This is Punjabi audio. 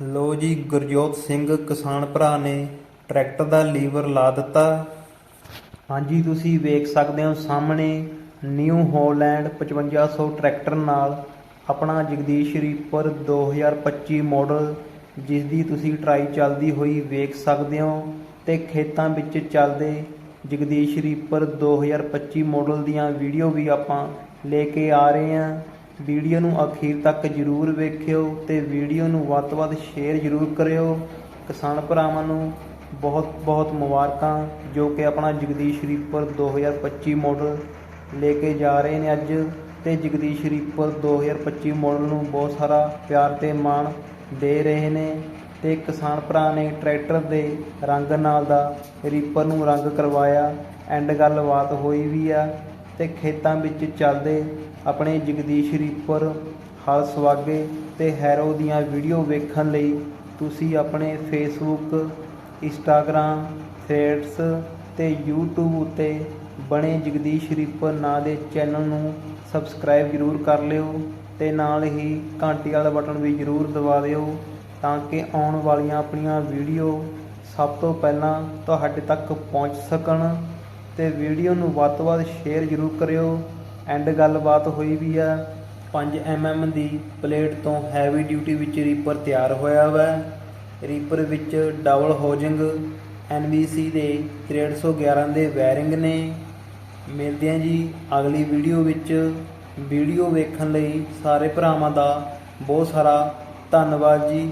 ਲੋ ਜੀ, ਗੁਰਜੋਤ ਸਿੰਘ ਕਿਸਾਨ ਭਰਾ ਨੇ ਟਰੈਕਟਰ ਦਾ ਲੀਵਰ ਲਾ ਦਿੱਤਾ। ਹਾਂਜੀ, ਤੁਸੀਂ ਵੇਖ ਸਕਦੇ ਹੋ ਸਾਹਮਣੇ ਨਿਊ ਹੋਲੈਂਡ 5500 ਟਰੈਕਟਰ ਨਾਲ ਆਪਣਾ ਜਗਦੀਸ਼ ਰੀਪਰ 2025 ਮਾਡਲ, ਜਿਸ ਦੀ ਤੁਸੀਂ ਟਰਾਈ ਚੱਲਦੀ ਹੋਈ ਵੇਖ ਸਕਦੇ ਹੋ ਤੇ ਖੇਤਾਂ ਵਿੱਚ ਚੱਲਦੇ ਜਗਦੀਸ਼ ਰੀਪਰ 2025 ਮਾਡਲ ਦੀਆਂ ਵੀਡੀਓ ਵੀ ਆਪਾਂ ਲੈ ਕੇ ਆ ਰਹੇ ਹਾਂ। ਵੀਡੀਓ ਨੂੰ ਅਖੀਰ ਤੱਕ ਜਰੂਰ ਵੇਖਿਓ ਤੇ ਵੀਡੀਓ ਨੂੰ ਵੱਧ ਤੋਂ ਵੱਧ ਸ਼ੇਅਰ ਜਰੂਰ ਕਰਿਓ। ਕਿਸਾਨ ਭਰਾਵਾਂ ਨੂੰ ਬਹੁਤ ਬਹੁਤ ਮੁਬਾਰਕਾਂ, ਜੋ ਕਿ ਆਪਣਾ ਜਗਦੀਸ਼ ਰੀਪਰ 2025 ਮਾਡਲ ਲੈ ਕੇ ਜਾ ਰਹੇ ਨੇ ਅੱਜ ਤੇ ਜਗਦੀਸ਼ ਰੀਪਰ 2025 ਮਾਡਲ ਨੂੰ ਬਹੁਤ ਸਾਰਾ ਪਿਆਰ ਤੇ ਮਾਣ ਦੇ ਰਹੇ ਨੇ ਤੇ ਕਿਸਾਨ ਭਰਾ ਨੇ ਟਰੈਕਟਰ ਦੇ ਰੰਗ ਨਾਲ ਦਾ ਰੀਪਰ ਨੂੰ ਰੰਗ ਕਰਵਾਇਆ। ਐਂਡ ਗੱਲਬਾਤ ਹੋਈ ਵੀ ਆ ਤੇ ਖੇਤਾਂ ਵਿੱਚ ਚੱਲਦੇ ਆਪਣੇ ਜਗਦੀਸ਼ ਰੀਪਰ ਹਲ ਸਵਾਗੇ ਤੇ ਹੈਰੋ ਦੀਆਂ ਵੀਡੀਓ ਵੇਖਣ ਲਈ ਤੁਸੀਂ ਆਪਣੇ ਫੇਸਬੁੱਕ ਇੰਸਟਾਗ੍ਰਾਮ ਥ੍ਰੈਡਸ ਤੇ YouTube ਉੱਤੇ ਬਣੇ ਜਗਦੀਸ਼ਰੀਪੁਰ ਨਾਂ ਦੇ ਚੈਨਲ ਨੂੰ ਸਬਸਕ੍ਰਾਈਬ ਜ਼ਰੂਰ ਕਰ ਲਿਓ ਤੇ ਨਾਲ ਹੀ ਘੰਟੀ ਵਾਲਾ ਬਟਨ ਵੀ ਜ਼ਰੂਰ ਦਬਾ ਦਿਓ ਤਾਂ ਕਿ ਆਉਣ ਵਾਲੀਆਂ ਆਪਣੀਆਂ ਵੀਡੀਓ ਸਭ ਤੋਂ ਪਹਿਲਾਂ ਤੁਹਾਡੇ ਤੱਕ ਪਹੁੰਚ ਸਕਣ ਤੇ ਵੀਡੀਓ ਨੂੰ ਵੱਧ ਤੋਂ ਵੱਧ ਸ਼ੇਅਰ ਜ਼ਰੂਰ ਕਰਿਓ। ਐਂਡ ਗੱਲਬਾਤ ਹੋਈ ਵੀ ਆ। 5 mm ਦੀ ਪਲੇਟ ਤੋਂ ਹੈਵੀ ਡਿਊਟੀ ਵਿੱਚ ਰੀਪਰ ਤਿਆਰ ਹੋਇਆ ਵਾ। ਰੀਪਰ ਵਿੱਚ ਡਬਲ ਹੋਜਿੰਗ NBC ਦੇ 311 ਦੇ ਵਾਇਰਿੰਗ ਨੇ। ਮਿਲਦੇ ਹਾਂ ਜੀ ਅਗਲੀ ਵੀਡੀਓ ਵਿੱਚ। ਵੀਡੀਓ ਵੇਖਣ ਲਈ ਸਾਰੇ ਭਰਾਵਾਂ ਦਾ ਬਹੁਤ ਸਾਰਾ ਧੰਨਵਾਦ ਜੀ।